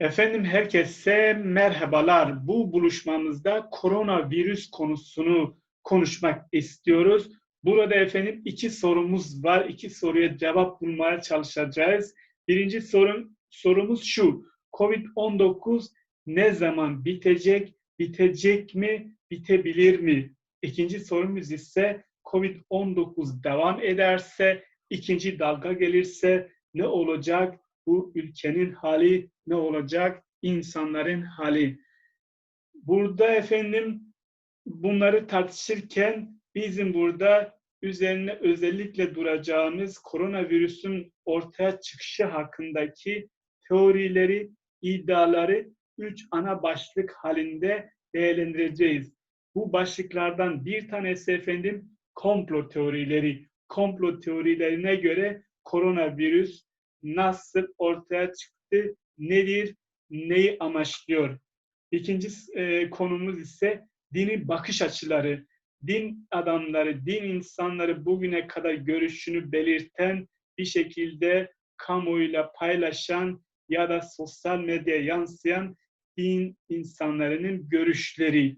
Efendim herkese merhabalar. Bu buluşmamızda koronavirüs konusunu konuşmak istiyoruz. Burada efendim iki sorumuz var. İki soruya cevap bulmaya çalışacağız. Birinci sorun, sorumuz şu. Covid-19 ne zaman bitecek? Bitecek mi? Bitebilir mi? İkinci sorumuz ise Covid-19 devam ederse, ikinci dalga gelirse ne olacak? Bu ülkenin hali ne olacak? İnsanların hali. Burada efendim bunları tartışırken bizim burada üzerine özellikle duracağımız koronavirüsün ortaya çıkışı hakkındaki teorileri, iddiaları üç ana başlık halinde değerlendireceğiz. Bu başlıklardan bir tanesi efendim komplo teorileri. Komplo teorilerine göre koronavirüs nasıl ortaya çıktı, nedir, neyi amaçlıyor. İkinci e, konumuz ise dini bakış açıları. Din adamları, din insanları bugüne kadar görüşünü belirten bir şekilde kamuoyuyla paylaşan ya da sosyal medyaya yansıyan din insanlarının görüşleri.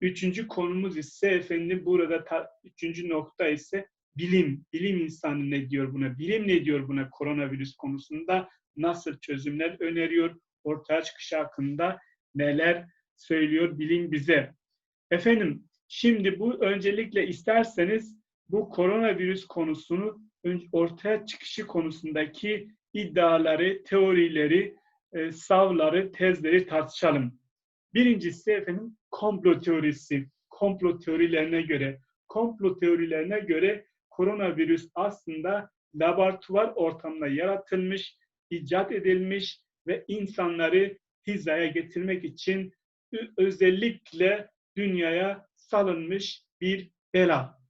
Üçüncü konumuz ise efendim burada ta, üçüncü nokta ise bilim. Bilim insanı ne diyor buna? Bilim ne diyor buna koronavirüs konusunda? Nasıl çözümler öneriyor? Ortaya çıkışı hakkında neler söylüyor bilim bize? Efendim şimdi bu öncelikle isterseniz bu koronavirüs konusunu ortaya çıkışı konusundaki iddiaları, teorileri, e, savları, tezleri tartışalım. Birincisi efendim komplo teorisi. Komplo teorilerine göre, komplo teorilerine göre koronavirüs aslında laboratuvar ortamında yaratılmış, icat edilmiş ve insanları hizaya getirmek için özellikle dünyaya salınmış bir bela.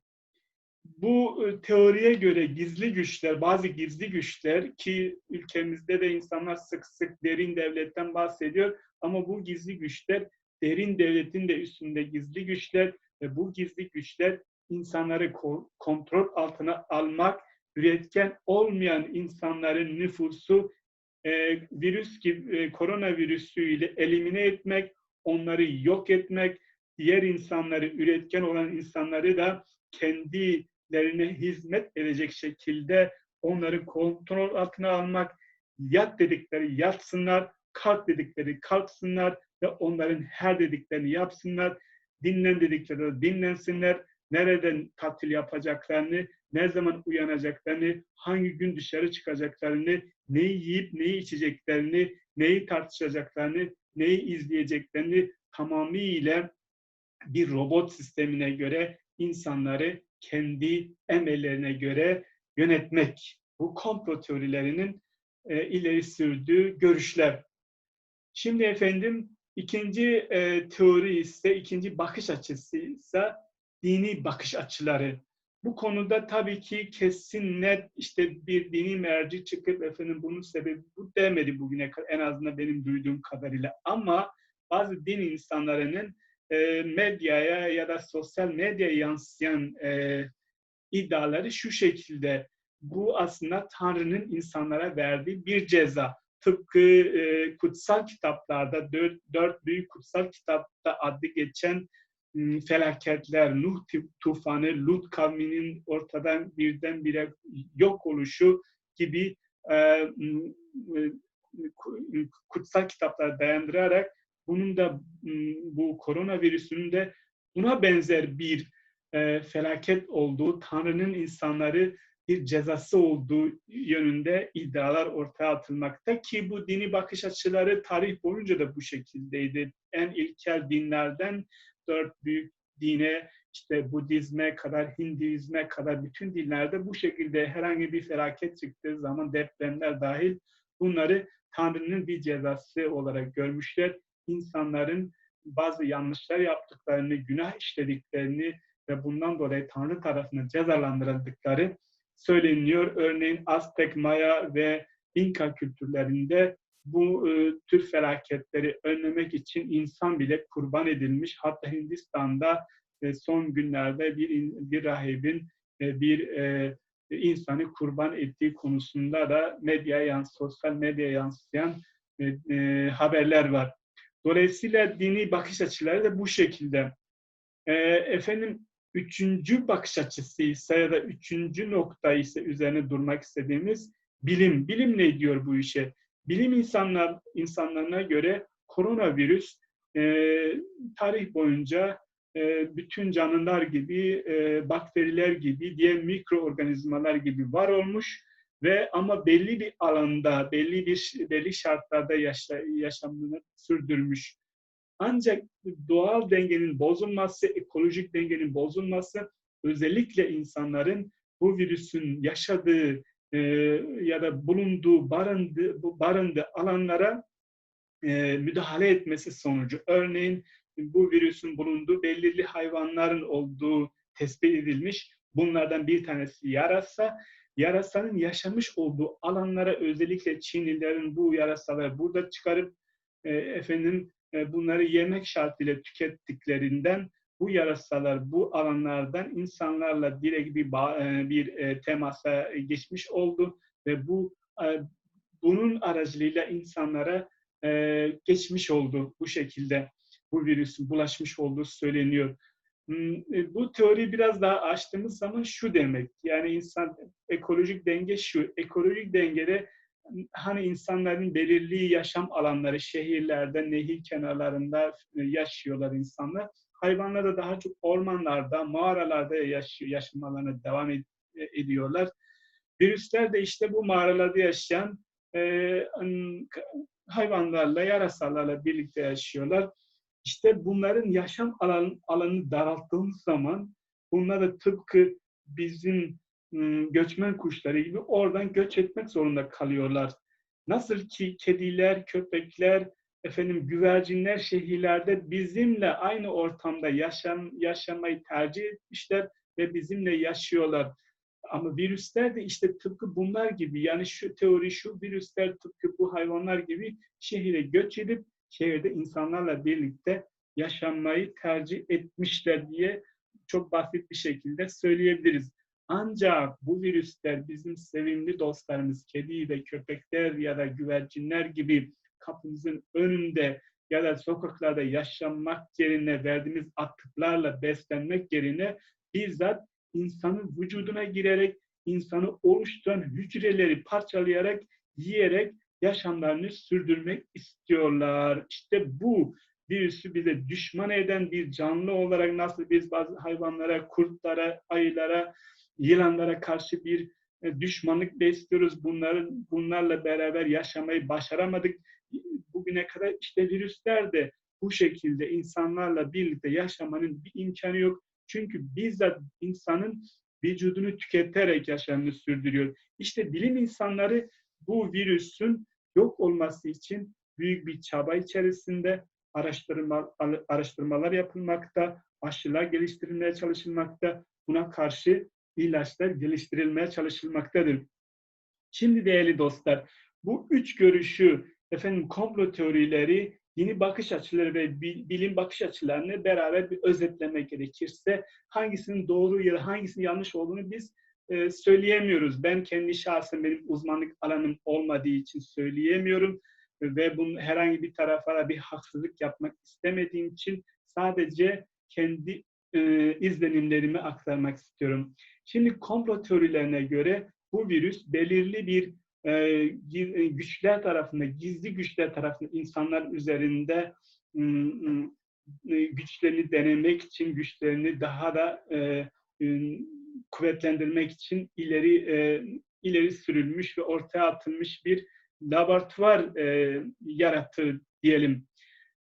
Bu e, teoriye göre gizli güçler, bazı gizli güçler ki ülkemizde de insanlar sık sık derin devletten bahsediyor ama bu gizli güçler derin devletin de üstünde gizli güçler ve bu gizli güçler insanları kontrol altına almak, üretken olmayan insanların nüfusu e, virüs gibi e, koronavirüsüyle elimine etmek, onları yok etmek, diğer insanları üretken olan insanları da kendilerine hizmet edecek şekilde onları kontrol altına almak, yat dedikleri yatsınlar, kalk dedikleri kalksınlar ve onların her dediklerini yapsınlar, dinlen dedikleri dinlensinler, nereden tatil yapacaklarını, ne zaman uyanacaklarını, hangi gün dışarı çıkacaklarını, neyi yiyip neyi içeceklerini, neyi tartışacaklarını, neyi izleyeceklerini tamamıyla bir robot sistemine göre insanları kendi emellerine göre yönetmek. Bu komplo teorilerinin e, ileri sürdüğü görüşler. Şimdi efendim ikinci e, teori ise, ikinci bakış açısı ise dini bakış açıları. Bu konuda tabii ki kesin net işte bir dini merci çıkıp efendim bunun sebebi bu demedi bugüne kadar en azından benim duyduğum kadarıyla. Ama bazı din insanlarının e, medyaya ya da sosyal medyaya yansıyan e, iddiaları şu şekilde. Bu aslında Tanrı'nın insanlara verdiği bir ceza. Tıpkı e, kutsal kitaplarda, dört, dört büyük kutsal kitapta adı geçen felaketler, Nuh tufanı, Lut kavminin ortadan birdenbire yok oluşu gibi e, kutsal kitaplara dayandırarak bunun da bu koronavirüsünün de buna benzer bir e, felaket olduğu, Tanrı'nın insanları bir cezası olduğu yönünde iddialar ortaya atılmakta ki bu dini bakış açıları tarih boyunca da bu şekildeydi. En ilkel dinlerden dört büyük dine, işte Budizme kadar, Hinduizme kadar bütün dinlerde bu şekilde herhangi bir felaket çıktığı zaman depremler dahil bunları Tanrı'nın bir cezası olarak görmüşler. İnsanların bazı yanlışlar yaptıklarını, günah işlediklerini ve bundan dolayı Tanrı tarafından cezalandırıldıkları söyleniyor. Örneğin Aztek, Maya ve İnka kültürlerinde bu e, tür felaketleri önlemek için insan bile kurban edilmiş. Hatta Hindistan'da e, son günlerde bir, bir rahibin e, bir e, insanı kurban ettiği konusunda da medyaya yans, sosyal medyaya yansıyan e, e, haberler var. Dolayısıyla dini bakış açıları da bu şekilde. E, efendim üçüncü bakış açısı ise ya da üçüncü nokta ise üzerine durmak istediğimiz bilim. Bilim ne diyor bu işe? Bilim insanlar insanlarına göre koronavirüs e, tarih boyunca e, bütün canlılar gibi, e, bakteriler gibi, diğer mikroorganizmalar gibi var olmuş ve ama belli bir alanda, belli bir belli şartlarda yaşa, yaşamını sürdürmüş. Ancak doğal dengenin bozulması, ekolojik dengenin bozulması özellikle insanların bu virüsün yaşadığı e, ya da bulunduğu, barındığı, barındığı alanlara e, müdahale etmesi sonucu. Örneğin bu virüsün bulunduğu belirli hayvanların olduğu tespit edilmiş. Bunlardan bir tanesi yarasa. Yarasanın yaşamış olduğu alanlara özellikle Çinlilerin bu yarasaları burada çıkarıp e, efendim e, bunları yemek şartıyla tükettiklerinden bu yarasalar bu alanlardan insanlarla direkt bir e, bir e, temasa geçmiş oldu ve bu e, bunun aracılığıyla insanlara geçmiş oldu bu şekilde bu virüsün bulaşmış olduğu söyleniyor. Hmm, bu teori biraz daha açtığımız zaman şu demek. Yani insan ekolojik denge şu. Ekolojik dengede hani insanların belirli yaşam alanları, şehirlerde, nehir kenarlarında yaşıyorlar insanlar. Hayvanlar da daha çok ormanlarda, mağaralarda yaşıyor, yaşamalarına devam ed- ediyorlar. Virüsler de işte bu mağaralarda yaşayan e, hayvanlarla, yarasalarla birlikte yaşıyorlar. İşte bunların yaşam alanı, alanını daralttığımız zaman bunlar da tıpkı bizim göçmen kuşları gibi oradan göç etmek zorunda kalıyorlar. Nasıl ki kediler, köpekler, efendim güvercinler şehirlerde bizimle aynı ortamda yaşam, yaşamayı tercih etmişler ve bizimle yaşıyorlar. Ama virüsler de işte tıpkı bunlar gibi yani şu teori şu virüsler tıpkı bu hayvanlar gibi şehire göç edip şehirde insanlarla birlikte yaşamayı tercih etmişler diye çok basit bir şekilde söyleyebiliriz. Ancak bu virüsler bizim sevimli dostlarımız, kedi ve köpekler ya da güvercinler gibi kapımızın önünde ya da sokaklarda yaşamak yerine verdiğimiz atıklarla beslenmek yerine bizzat insanın vücuduna girerek, insanı oluşturan hücreleri parçalayarak, yiyerek yaşamlarını sürdürmek istiyorlar. İşte bu virüsü bize düşman eden bir canlı olarak nasıl biz bazı hayvanlara, kurtlara, ayılara, yılanlara karşı bir e, düşmanlık besliyoruz. Bunların bunlarla beraber yaşamayı başaramadık. Bugüne kadar işte virüsler de bu şekilde insanlarla birlikte yaşamanın bir imkanı yok. Çünkü bizzat insanın vücudunu tüketerek yaşamını sürdürüyor. İşte bilim insanları bu virüsün yok olması için büyük bir çaba içerisinde araştırma, araştırmalar yapılmakta, aşılar geliştirilmeye çalışılmakta, buna karşı ilaçlar geliştirilmeye çalışılmaktadır. Şimdi değerli dostlar, bu üç görüşü, efendim komplo teorileri, yeni bakış açıları ve bilim bakış açılarını beraber bir özetlemek gerekirse hangisinin doğru ya da hangisinin yanlış olduğunu biz e, söyleyemiyoruz. Ben kendi şahsen benim uzmanlık alanım olmadığı için söyleyemiyorum ve bunun herhangi bir tarafa bir haksızlık yapmak istemediğim için sadece kendi e, izlenimlerimi aktarmak istiyorum. Şimdi komplo teorilerine göre bu virüs belirli bir e, e güçler tarafında, gizli güçler tarafında insanlar üzerinde ıı, güçlerini denemek için, güçlerini daha da e, e, kuvvetlendirmek için ileri e, ileri sürülmüş ve ortaya atılmış bir laboratuvar e, yarattı diyelim.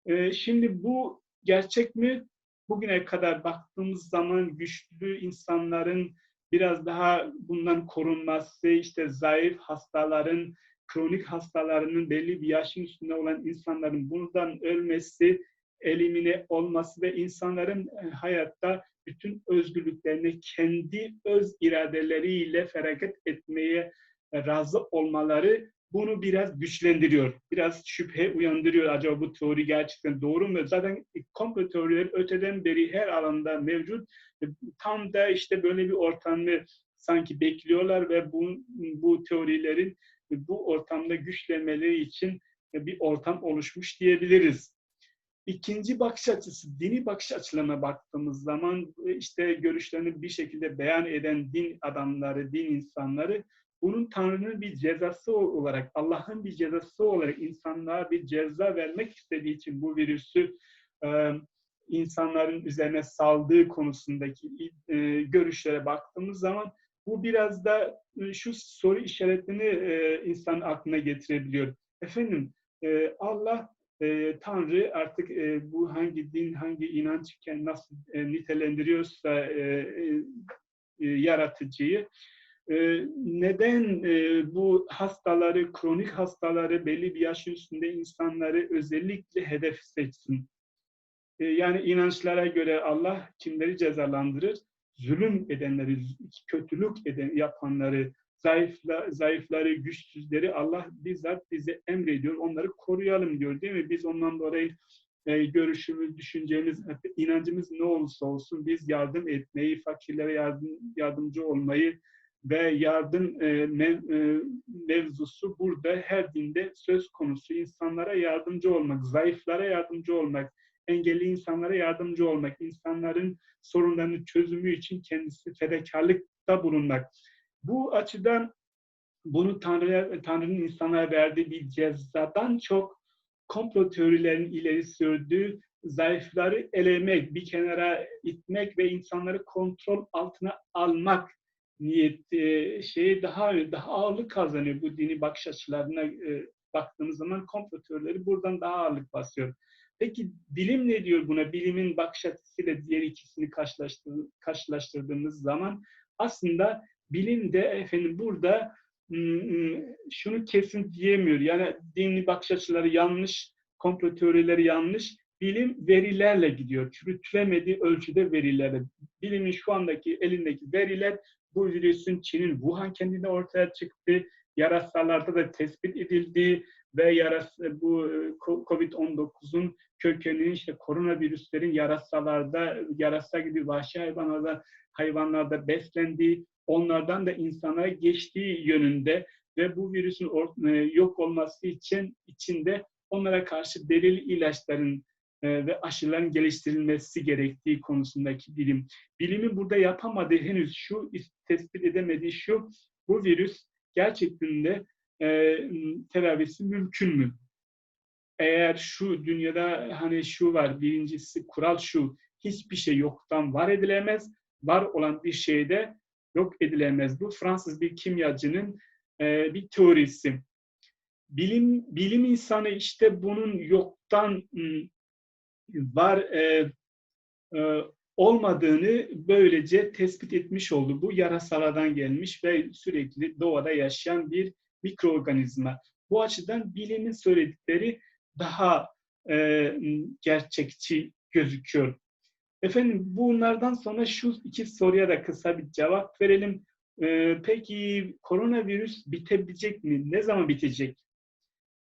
E, şimdi bu gerçek mi? Bugüne kadar baktığımız zaman güçlü insanların biraz daha bundan korunması, işte zayıf hastaların, kronik hastalarının belli bir yaşın üstünde olan insanların bundan ölmesi, elimine olması ve insanların e, hayatta bütün özgürlüklerini kendi öz iradeleriyle feragat etmeye razı olmaları bunu biraz güçlendiriyor. Biraz şüphe uyandırıyor. Acaba bu teori gerçekten doğru mu? Zaten komplo teorileri öteden beri her alanda mevcut. Tam da işte böyle bir ortamı sanki bekliyorlar ve bu, bu teorilerin bu ortamda güçlenmeleri için bir ortam oluşmuş diyebiliriz. İkinci bakış açısı, dini bakış açılarına baktığımız zaman işte görüşlerini bir şekilde beyan eden din adamları, din insanları bunun Tanrı'nın bir cezası olarak, Allah'ın bir cezası olarak insanlığa bir ceza vermek istediği için bu virüsü e, insanların üzerine saldığı konusundaki e, görüşlere baktığımız zaman bu biraz da e, şu soru işaretini e, insan aklına getirebiliyor. Efendim Allah Tanrı artık bu hangi din, hangi inanç nasıl nitelendiriyorsa yaratıcıyı neden e, bu hastaları, kronik hastaları, belli bir yaş üstünde insanları özellikle hedef seçsin? E, yani inançlara göre Allah kimleri cezalandırır? Zulüm edenleri, kötülük eden, yapanları, zayıfla, zayıfları, güçsüzleri Allah bizzat bize emrediyor. Onları koruyalım diyor değil mi? Biz ondan dolayı e, görüşümüz, düşüncemiz, inancımız ne olursa olsun biz yardım etmeyi, fakirlere yardım, yardımcı olmayı ve yardım e, mev, e, mevzusu burada her dinde söz konusu. İnsanlara yardımcı olmak, zayıflara yardımcı olmak, engelli insanlara yardımcı olmak, insanların sorunlarının çözümü için kendisi fedakarlıkta bulunmak. Bu açıdan bunu Tanrı, Tanrı'nın insanlara verdiği bir cezadan çok komplo teorilerinin ileri sürdüğü zayıfları elemek, bir kenara itmek ve insanları kontrol altına almak niyet e, daha daha ağırlık kazanıyor bu dini bakış açılarına e, baktığımız zaman komplo buradan daha ağırlık basıyor. Peki bilim ne diyor buna? Bilimin bakış açısıyla diğer ikisini karşılaştır, karşılaştırdığımız zaman aslında bilim de efendim burada şunu kesin diyemiyor. Yani dini bakış açıları yanlış, komplo teorileri yanlış. Bilim verilerle gidiyor. Çürütülemediği ölçüde verilerle. Bilimin şu andaki elindeki veriler bu virüsün Çin'in Wuhan kendine ortaya çıktı. Yarasalarda da tespit edildiği ve yaras bu COVID-19'un kökeninin işte koronavirüslerin yarasalarda, yarasa gibi vahşi hayvanlarda, hayvanlarda beslendiği, onlardan da insana geçtiği yönünde ve bu virüsün yok olması için içinde onlara karşı belirli ilaçların ve aşıların geliştirilmesi gerektiği konusundaki bilim. Bilimin burada yapamadığı henüz şu tespit edemediği şu, bu virüs gerçekten de e, tedavisi mümkün mü? Eğer şu dünyada hani şu var, birincisi kural şu, hiçbir şey yoktan var edilemez, var olan bir şeyde yok edilemez. Bu Fransız bir kimyacının e, bir teorisi. Bilim bilim insanı işte bunun yoktan var e, e, olmadığını böylece tespit etmiş oldu. Bu yarasalardan gelmiş ve sürekli doğada yaşayan bir mikroorganizma. Bu açıdan bilimin söyledikleri daha e, gerçekçi gözüküyor. Efendim bunlardan sonra şu iki soruya da kısa bir cevap verelim. E, peki koronavirüs bitebilecek mi? Ne zaman bitecek?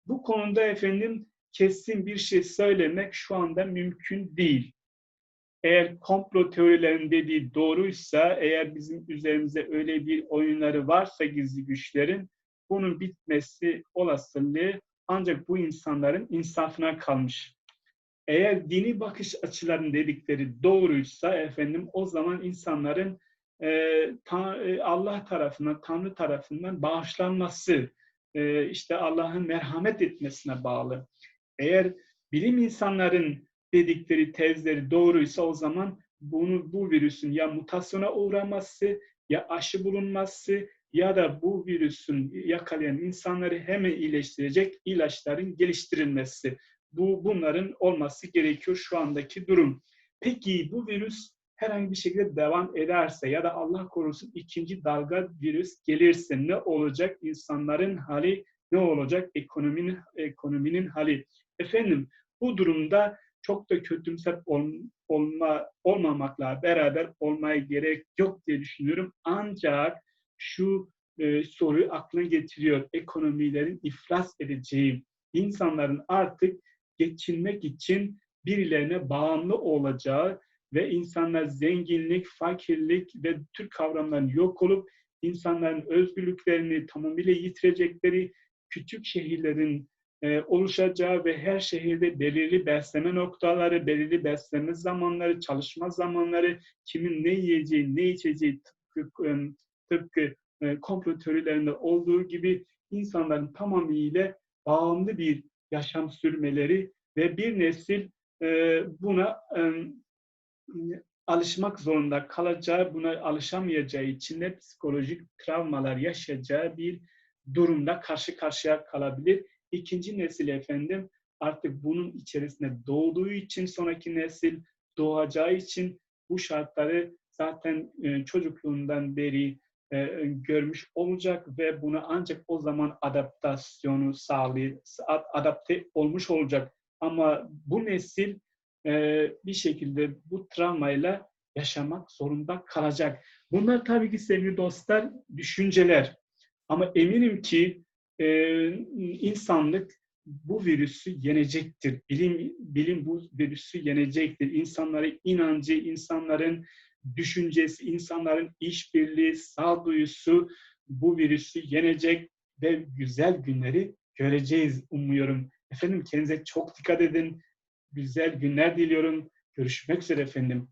Bu konuda efendim kesin bir şey söylemek şu anda mümkün değil. Eğer komplo teorilerinin dediği doğruysa, eğer bizim üzerimize öyle bir oyunları varsa gizli güçlerin, bunun bitmesi olasılığı ancak bu insanların insafına kalmış. Eğer dini bakış açılarının dedikleri doğruysa efendim o zaman insanların e, ta, e, Allah tarafından, Tanrı tarafından bağışlanması, e, işte Allah'ın merhamet etmesine bağlı. Eğer bilim insanların dedikleri tezleri doğruysa o zaman bunu bu virüsün ya mutasyona uğraması ya aşı bulunması ya da bu virüsün yakalayan insanları hemen iyileştirecek ilaçların geliştirilmesi. Bu bunların olması gerekiyor şu andaki durum. Peki bu virüs herhangi bir şekilde devam ederse ya da Allah korusun ikinci dalga virüs gelirse ne olacak? İnsanların hali ne olacak? Ekonominin ekonominin hali. Efendim bu durumda çok da kötümser ol, olma, olmamakla beraber olmaya gerek yok diye düşünüyorum. Ancak şu e, soruyu aklına getiriyor. Ekonomilerin iflas edeceği, insanların artık geçinmek için birilerine bağımlı olacağı ve insanlar zenginlik, fakirlik ve Türk kavramlarının yok olup insanların özgürlüklerini tamamıyla yitirecekleri küçük şehirlerin e, oluşacağı ve her şehirde belirli besleme noktaları, belirli besleme zamanları, çalışma zamanları, kimin ne yiyeceği, ne içeceği tıpkı, e, tıpkı e, komplo teorilerinde olduğu gibi insanların tamamıyla bağımlı bir yaşam sürmeleri ve bir nesil buna alışmak zorunda kalacağı, buna alışamayacağı için de psikolojik travmalar yaşayacağı bir durumda karşı karşıya kalabilir. İkinci nesil efendim artık bunun içerisinde doğduğu için sonraki nesil doğacağı için bu şartları zaten e, çocukluğundan beri e, görmüş olacak ve bunu ancak o zaman adaptasyonu sağlay adapte olmuş olacak. Ama bu nesil e, bir şekilde bu travmayla yaşamak zorunda kalacak. Bunlar tabii ki sevgili dostlar düşünceler. Ama eminim ki e, insanlık bu virüsü yenecektir. Bilim, bilim bu virüsü yenecektir. İnsanların inancı, insanların düşüncesi, insanların işbirliği, sağduyusu bu virüsü yenecek ve güzel günleri göreceğiz umuyorum. Efendim kendinize çok dikkat edin. Güzel günler diliyorum. Görüşmek üzere efendim.